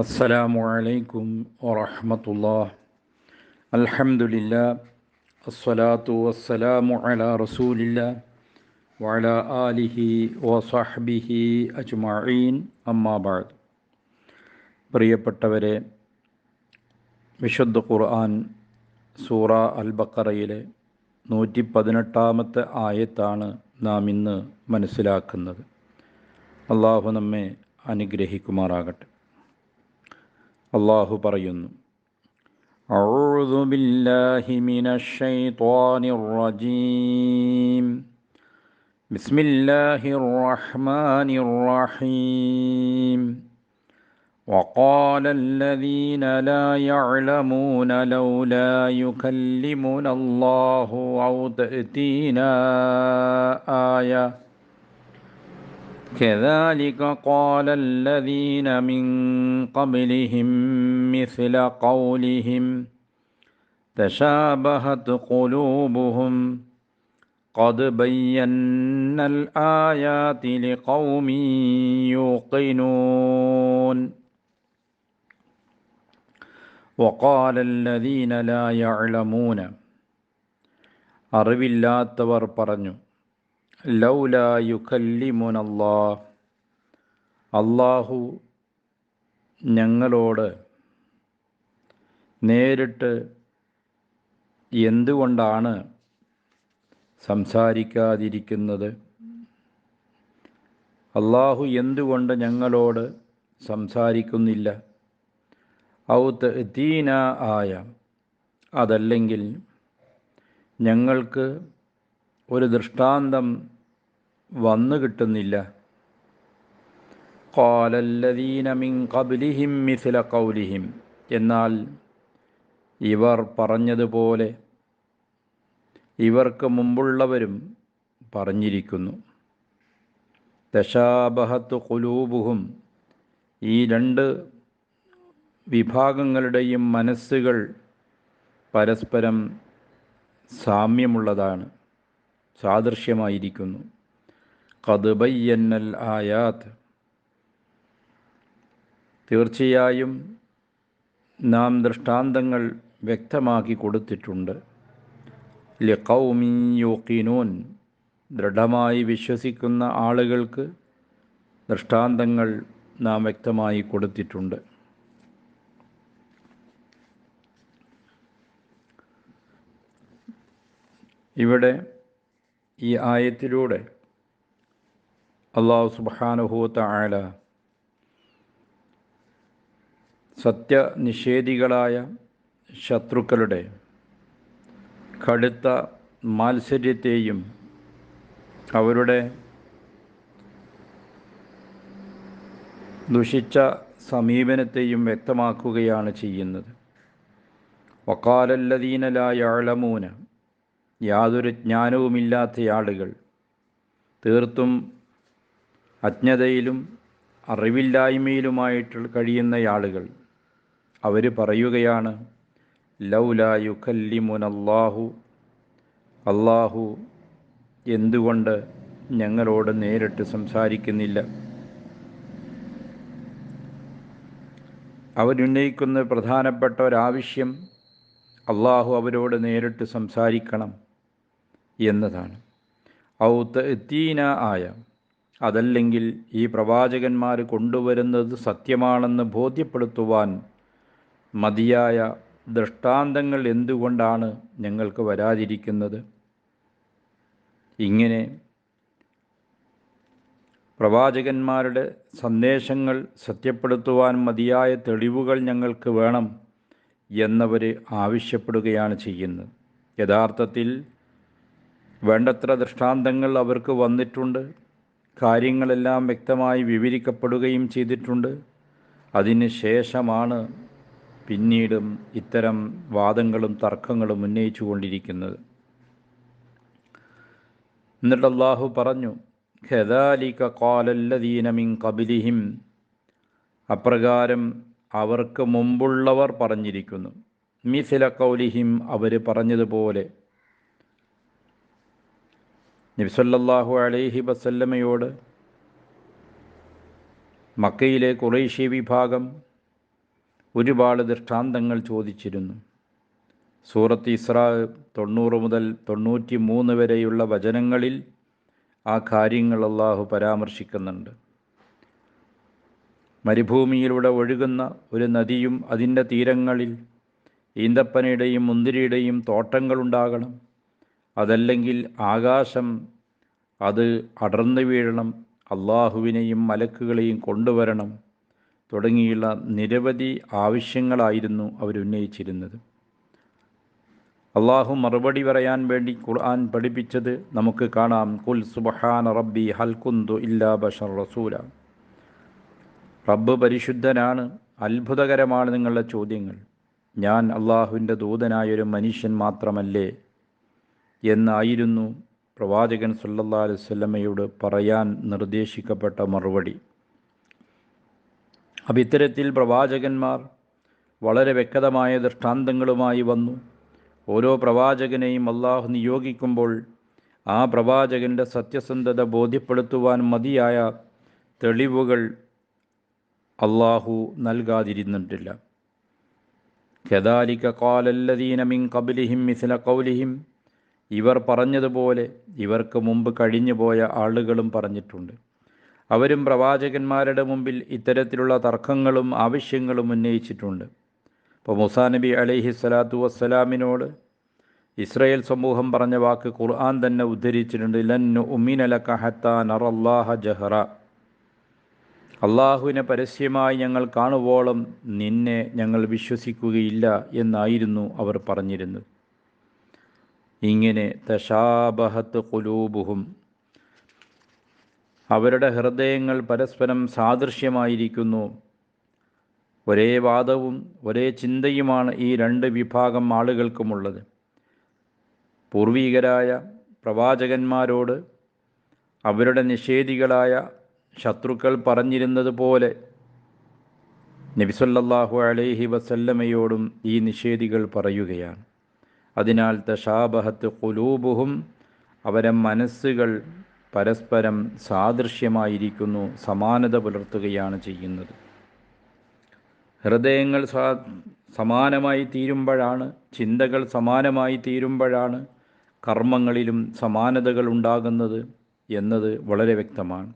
അസ്സലാമു അലൈക്കും വറഹമത്തുള്ള അൽഹംദുലില്ല അസ്സലാത്തു വസ്സലാമു അല റസൂലില്ല വല ആലിഹി വസാഹ്ബിഹി അജ്മീൻ അമ്മാബാദ് പ്രിയപ്പെട്ടവരെ വിശുദ്ധ ഖുർആൻ സൂറ അൽ ബക്കറയിലെ നൂറ്റി പതിനെട്ടാമത്തെ ആയത്താണ് നാം ഇന്ന് മനസ്സിലാക്കുന്നത്. അള്ളാഹു നമ്മെ അനുഗ്രഹിക്കുമാറാകട്ടെ. അള്ളാഹു പറയുന്നു أعوذ بالله من الشيطان الرجيم بسم الله الرحمن الرحيم وقال الذين لا يعلمون لولا يكلمنا الله أو تأتينا آية كذلك قال الذين من قبلهم مثل قولهم تشابهت قلوبهم قد بينا الآيات لقوم يوقنون وقال الذين لا يعلمون അറിവില്ലാത്തവർ പറഞ്ഞു ലൗല അള്ളാഹു ഞങ്ങളോട് നേരിട്ട് എന്തുകൊണ്ടാണ് സംസാരിക്കാതിരിക്കുന്നത്? അള്ളാഹു എന്തുകൊണ്ട് ഞങ്ങളോട് സംസാരിക്കുന്നില്ല? ഔത്ത് തീന ആയ അതല്ലെങ്കിൽ ഞങ്ങൾക്ക് ഒരു ദൃഷ്ടാന്തം വന്നു കിട്ടുന്നില്ല. കോലല്ലദീന മിൻ കബിലിഹിം മിസില കൗലിഹിം എന്നാൽ ഇവർ പറഞ്ഞതുപോലെ ഇവർക്ക് മുമ്പുള്ളവരും പറഞ്ഞിരിക്കുന്നു. ദശാബഹത്ത് കുലൂബുഹും ഈ രണ്ട് വിഭാഗങ്ങളുടെയും മനസ്സുകൾ പരസ്പരം സാമ്യമുള്ളതാണ്. സാദൃശ്യമായിരിക്കുന്നു. കതുബയ്യന്നൽ ആയാത്ത് തീർച്ചയായും നാം ദൃഷ്ടാന്തങ്ങൾ വ്യക്തമാക്കി കൊടുത്തിട്ടുണ്ട്. ലിഖൗമിയോക്കിനോൻ ദൃഢമായി വിശ്വസിക്കുന്ന ആളുകൾക്ക് ദൃഷ്ടാന്തങ്ങൾ നാം വ്യക്തമായി കൊടുത്തിട്ടുണ്ട്. ഇവിടെ ഈ ആയത്തിലൂടെ അള്ളാഹു സുബാനുഭൂത്ത ആല സത്യനിഷേധികളായ ശത്രുക്കളുടെ കടുത്ത മാത്സര്യത്തെയും അവരുടെ ദുഷിച്ച സമീപനത്തെയും വ്യക്തമാക്കുകയാണ് ചെയ്യുന്നത്. വക്കാലല്ലദീനലായ അളമൂന യാതൊരു ജ്ഞാനവുമില്ലാത്ത ആളുകൾ. തീർത്തും അജ്ഞതയിലും അറിവില്ലായ്മയിലുമായിട്ട് കഴിയുന്ന ആളുകൾ. അവർ പറയുകയാണ് ലൗലായു കല്ലിമുൻ അള്ളാഹു അള്ളാഹു എന്തുകൊണ്ട് ഞങ്ങളോട് നേരിട്ട് സംസാരിക്കുന്നില്ല? അവരുന്നയിക്കുന്ന പ്രധാനപ്പെട്ട ഒരാവശ്യം അള്ളാഹു അവരോട് നേരിട്ട് സംസാരിക്കണം. എന്നതാണ്. ഔത്ത് എത്തീന ആയ അതല്ലെങ്കിൽ ഈ പ്രവാചകന്മാർ കൊണ്ടുവരുന്നത് സത്യമാണെന്ന് ബോധ്യപ്പെടുത്തുവാൻ മതിയായ ദൃഷ്ടാന്തങ്ങൾ എന്തുകൊണ്ടാണ് ഞങ്ങൾക്ക് വരാതിരിക്കുന്നത്? ഇങ്ങനെ പ്രവാചകന്മാരുടെ സന്ദേശങ്ങൾ സത്യപ്പെടുത്തുവാൻ മതിയായ തെളിവുകൾ ഞങ്ങൾക്ക് വേണം എന്നവർ ആവശ്യപ്പെടുകയാണ് ചെയ്യുന്നത്. യഥാർത്ഥത്തിൽ വേണ്ടത്ര ദൃഷ്ടാന്തങ്ങൾ അവർക്ക് വന്നിട്ടുണ്ട്. കാര്യങ്ങളെല്ലാം വ്യക്തമായി വിവരിക്കപ്പെടുകയും ചെയ്തിട്ടുണ്ട്. അതിന് ശേഷമാണ് പിന്നീടും ഇത്തരം വാദങ്ങളും തർക്കങ്ങളും ഉന്നയിച്ചു കൊണ്ടിരിക്കുന്നത്. എന്നിട്ട് അള്ളാഹു പറഞ്ഞു ഖദാലിക കാലല്ലദീന മിൻ കബിലിഹിം അപ്രകാരം അവർക്ക് മുമ്പുള്ളവർ പറഞ്ഞിരിക്കുന്നു. മിസില കൗലിഹിം അവർ പറഞ്ഞതുപോലെ നബിസല്ലാഹു അലൈഹി വസല്ലമയോട് മക്കയിലെ കുറേശ്യ വിഭാഗം ഒരുപാട് ദൃഷ്ടാന്തങ്ങൾ ചോദിച്ചിരുന്നു. സൂറത്ത് ഇസ്രാ തൊണ്ണൂറ് മുതൽ തൊണ്ണൂറ്റി മൂന്ന് വരെയുള്ള വചനങ്ങളിൽ ആ കാര്യങ്ങൾ അള്ളാഹു പരാമർശിക്കുന്നുണ്ട്. മരുഭൂമിയിലൂടെ ഒഴുകുന്ന ഒരു നദിയും അതിന്റെ തീരങ്ങളിൽ ഈന്തപ്പനയുടെയും മുന്തിരിയുടെയും തോട്ടങ്ങളുണ്ടാകണം. അതല്ലെങ്കിൽ ആകാശം അത് അടർന്നു വീഴണം അള്ളാഹുവിനെയും മലക്കുകളെയും കൊണ്ടുവരണം തുടങ്ങിയുള്ള നിരവധി ആവശ്യങ്ങളായിരുന്നു അവരുന്നയിച്ചിരുന്നത്. അള്ളാഹു മറുപടി പറയാൻ വേണ്ടി ഖുർആൻ പഠിപ്പിച്ചത് നമുക്ക് കാണാം. കുൽ സുബഹാൻ റബ്ബി ഹൽകുന്തു ഇല്ലാ ബഷർ റസൂല. റബ്ബ് പരിശുദ്ധനാണ്. അത്ഭുതകരമാണ് നിങ്ങളുടെ ചോദ്യങ്ങൾ. ഞാൻ അള്ളാഹുവിന്റെ ദൂതനായൊരു മനുഷ്യൻ മാത്രമല്ലേ? എന്നായിരുന്നു പ്രവാചകൻ സല്ലല്ലാ അലൈഹി വസല്ലമയോട് പറയാൻ നിർദ്ദേശിക്കപ്പെട്ട മറുപടി. അപ്പം ഇത്തരത്തിൽ പ്രവാചകന്മാർ വളരെ വ്യക്തമായ ദൃഷ്ടാന്തങ്ങളുമായി വന്നു. ഓരോ പ്രവാചകനെയും അള്ളാഹു നിയോഗിക്കുമ്പോൾ ആ പ്രവാചകന്റെ സത്യസന്ധത ബോധ്യപ്പെടുത്തുവാൻ മതിയായ തെളിവുകൾ അള്ളാഹു നൽകാതിരുന്നിട്ടില്ല. കദാലിക കാലല്ലദീന മിൻ കബിലിഹിം മിസില കൗലിഹിം ഇവർ പറഞ്ഞതുപോലെ ഇവർക്ക് മുമ്പ് കഴിഞ്ഞുപോയ ആളുകളും പറഞ്ഞിട്ടുണ്ട്. അവരും പ്രവാചകന്മാരുടെ മുമ്പിൽ ഇത്തരത്തിലുള്ള തർക്കങ്ങളും ആവശ്യങ്ങളും ഉന്നയിച്ചിട്ടുണ്ട്. ഇപ്പോൾ മുസാ നബി അലൈഹി സ്വലാത്തു വസ്സലാമിനോട് ഇസ്രയേൽ സമൂഹം പറഞ്ഞ വാക്ക് ഖുർആൻ തന്നെ ഉദ്ധരിച്ചിട്ടുണ്ട്. ലന്നു നറല്ലാഹ ജഹറ. അള്ളാഹുവിനെ പരസ്യമായി ഞങ്ങൾ കാണുവോളം നിന്നെ ഞങ്ങൾ വിശ്വസിക്കുകയില്ല എന്നായിരുന്നു അവർ പറഞ്ഞിരുന്നത്. ഇങ്ങനെ തശാബഹത്ത് കുലൂബുഹും അവരുടെ ഹൃദയങ്ങൾ പരസ്പരം സാദൃശ്യമായിരിക്കുന്നു. ഒരേ വാദവും ഒരേ ചിന്തയുമാണ് ഈ രണ്ട് വിഭാഗം ആളുകൾക്കുമുള്ളത്. പൂർവീകരായ പ്രവാചകന്മാരോട് അവരുടെ നിഷേധികളായ ശത്രുക്കൾ പറഞ്ഞിരുന്നത് പോലെ നബിസല്ലാഹു അലൈഹി വസല്ലമയോടും ഈ നിഷേധികൾ പറയുകയാണ്. അതിനാൽ തഷാബഹത്ത് കുലൂബുഹും അവരെ മനസ്സുകൾ പരസ്പരം സാദൃശ്യമായിരിക്കുന്നു സമാനത പുലർത്തുകയാണ് ചെയ്യുന്നത്. ഹൃദയങ്ങൾ സമാനമായി തീരുമ്പോഴാണ് ചിന്തകൾ സമാനമായി തീരുമ്പോഴാണ് കർമ്മങ്ങളിലും സമാനതകൾ ഉണ്ടാകുന്നത് എന്നത് വളരെ വ്യക്തമാണ്.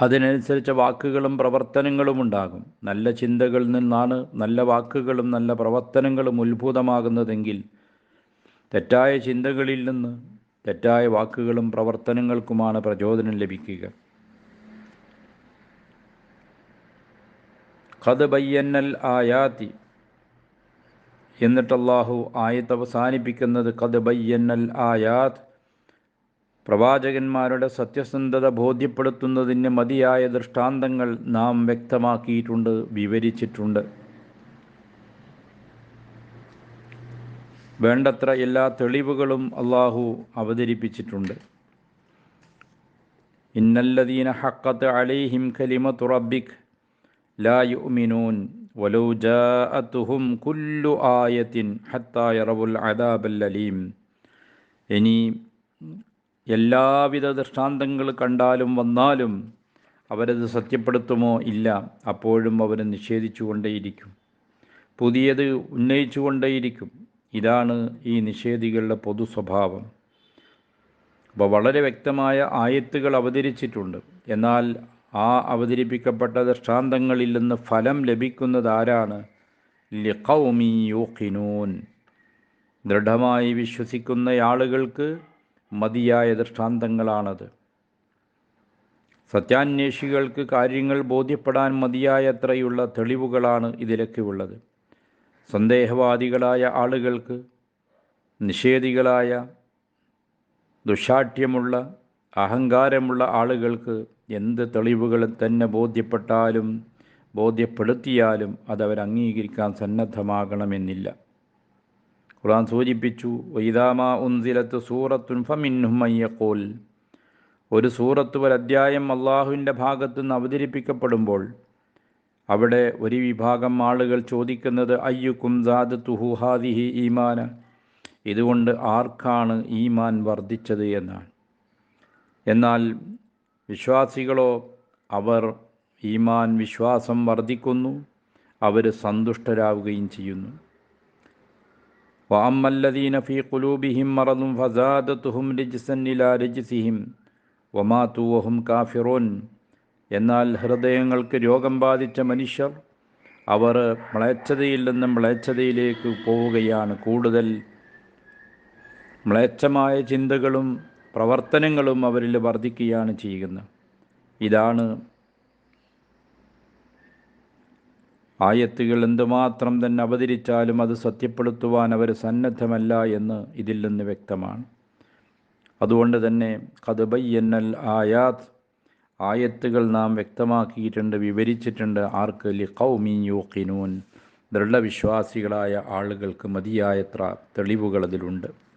അതിനനുസരിച്ച വാക്കുകളും പ്രവർത്തനങ്ങളും ഉണ്ടാകും. നല്ല ചിന്തകളിൽ നിന്നാണ് നല്ല വാക്കുകളും നല്ല പ്രവർത്തനങ്ങളും ഉത്ഭൂതമാകുന്നതെങ്കിൽ തെറ്റായ ചിന്തകളിൽ നിന്ന് തെറ്റായ വാക്കുകളും പ്രവർത്തനങ്ങൾക്കുമാണ് പ്രചോദനം ലഭിക്കുക. ഖദ് ബയ്യന്നൽ ആയാത്തി എന്നിട്ട് ആയത്ത് അവസാനിപ്പിക്കുന്നത് ഖദ് ബയ്യന്നൽ ആയാത്ത് പ്രവാചകന്മാരുടെ സത്യസന്ധത ബോധ്യപ്പെടുത്തുന്നതിന് മതിയായ ദൃഷ്ടാന്തങ്ങൾ നാം വ്യക്തമാക്കിയിട്ടുണ്ട് വിവരിച്ചിട്ടുണ്ട്. വേണ്ടത്ര എല്ലാ തെളിവുകളും അള്ളാഹു അവതരിപ്പിച്ചിട്ടുണ്ട്. ഇന്നല്ലദീന ഹക്കത്ത് അലൈഹിം കലിമത്തു റബ്ബിക് ലാ യുഅ്മിനൂൻ വലൗ ജാഅത്തുഹും കുല്ലു ആയത്തിൻ ഹത്താ യറവുൽ അദാബൽ ഇനി എല്ലാവിധ ദൃഷ്ടാന്തങ്ങൾ കണ്ടാലും വന്നാലും അവരത് സത്യപ്പെടുത്തുമോ ഇല്ല അപ്പോഴും അവർ നിഷേധിച്ചുകൊണ്ടേയിരിക്കും. പുതിയത് ഉന്നയിച്ചുകൊണ്ടേയിരിക്കും. ഇതാണ് ഈ നിഷേധികളുടെ പൊതു സ്വഭാവം. അപ്പോൾ വളരെ വ്യക്തമായ ആയത്തുകൾ അവതരിച്ചിട്ടുണ്ട്. എന്നാൽ ആ അവതരിപ്പിക്കപ്പെട്ട ദൃഷ്ടാന്തങ്ങളിൽ നിന്ന് ഫലം ലഭിക്കുന്നത് ആരാണ് ലിഖൗമി യൂഖിനൂൻ. ദൃഢമായി വിശ്വസിക്കുന്ന ആളുകൾക്ക് മതിയായ ദൃഷ്ടാന്തങ്ങളാണത്. സത്യാന്വേഷികൾക്ക് കാര്യങ്ങൾ ബോധ്യപ്പെടാൻ മതിയായത്രയുള്ള തെളിവുകളാണ് ഇതിലൊക്കെ ഉള്ളത് സന്ദേഹവാദികളായ ആളുകൾക്ക് നിഷേധികളായ ദുശാഠ്യമുള്ള അഹങ്കാരമുള്ള ആളുകൾക്ക് എന്ത് തെളിവുകൾ തന്നെ ബോധ്യപ്പെട്ടാലും ബോധ്യപ്പെടുത്തിയാലും അതവർ അംഗീകരിക്കാൻ സന്നദ്ധമാകണമെന്നില്ല. ഖുർആൻ സൂചിപ്പിച്ചു വൈദാമ ഉൻസിലത്ത് സൂറത്തുൻ ഫമിൻഹും മയ്യക്കോൽ ഒരു സൂറത്ത് ഒരു അധ്യായം അള്ളാഹുവിന്റെ ഭാഗത്തുനിന്ന് അവതരിപ്പിക്കപ്പെടുമ്പോൾ അവിടെ ഒരു വിഭാഗം ആളുകൾ ചോദിക്കുന്നത് അയ്യുക്കും ദാദ് തുഹുഹാദിഹി ഈമാന ഇതുകൊണ്ട് ആർക്കാണ് ഈമാൻ വർദ്ധിച്ചത് എന്നാണ്. എന്നാൽ വിശ്വാസികളോ അവർ ഈമാൻ വിശ്വാസം വർദ്ധിക്കുന്നു അവർ സന്തുഷ്ടരാവുകയും ചെയ്യുന്നു. വാമല്ലദീന ഫീ ഖുലൂബിഹിം مرض فزادتهم رجسا ഇലാ رجسهم വമാതു വഹും كافرون. എന്നാൽ ഹൃദയങ്ങൾക്ക് രോഗം ബാധിച്ച മനുഷ്യർ അവർ മ്ലേച്ഛതയിൽ നിന്നും മ്ലേച്ഛതയിലേക്ക് പോവുകയാണ്. കൂടുതൽ മ്ലേച്ഛമായ ചിന്തകളും പ്രവർത്തനങ്ങളും അവരിൽ വർദ്ധിക്കുകയാണ് ചെയ്യുന്നത്. ഇതാണ് ആയത്തുകൾ എന്തുമാത്രം തന്നെ അവതരിച്ചാലും അത് സത്യപ്പെടുത്തുവാൻ അവർ സന്നദ്ധമല്ല എന്ന് ഇതിൽ നിന്ന് വ്യക്തമാണ്. അതുകൊണ്ട് തന്നെ കഥബയ്യന്നൽ ആയാത്ത് ആയത്തുകൾ നാം വ്യക്തമാക്കിയിട്ടുണ്ട് വിവരിച്ചിട്ടുണ്ട്. ആർക്ക്? ലി കൗമി യൂക്കിനൂൻ ദൃഢവിശ്വാസികളായ ആളുകൾക്ക് മതിയായത്ര തെളിവുകൾ അതിലുണ്ട്.